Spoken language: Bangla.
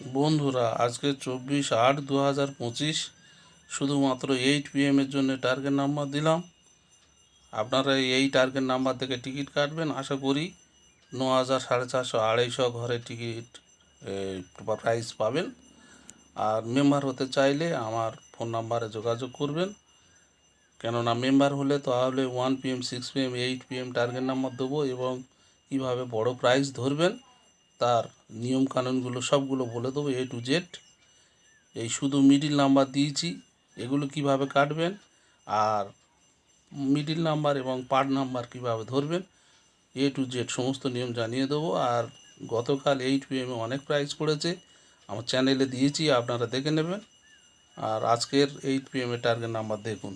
বন্ধুরা, আজকে চব্বিশ আট দু হাজার পঁচিশ, শুধুমাত্র এইট পিএমের জন্য টার্গেট নাম্বার দিলাম। আপনারা এই টার্গেট নাম্বার থেকে টিকিট কাটবেন। আশা করি ন হাজার সাড়ে চারশো আড়াইশো ঘরে টিকিট প্রাইস পাবেন। আর মেম্বার হতে চাইলে আমার ফোন নাম্বারে যোগাযোগ করবেন। কেননা মেম্বার হলে তাহলে one PM six PM eight PM target number দেবো এবং কীভাবে বড় প্রাইজ ধরবেন তার নিয়ম কানুনগুলো সবগুলো বলে দেবো এ টু জেড এই শুধু মিডিল নাম্বার দিয়েছি, এগুলো কীভাবে কাটবেন আর মিডিল নাম্বার এবং পার্ট নাম্বার কীভাবে ধরবেন এ টু জেড সমস্ত নিয়ম জানিয়ে দেবো। আর গতকাল এইট পিএমে অনেক প্রাইজ পড়েছে, আমার চ্যানেলে দিয়েছি, আপনারা দেখে নেবেন। আর আজকের এইট পিএমের টার্গেট নাম্বার দেখুন।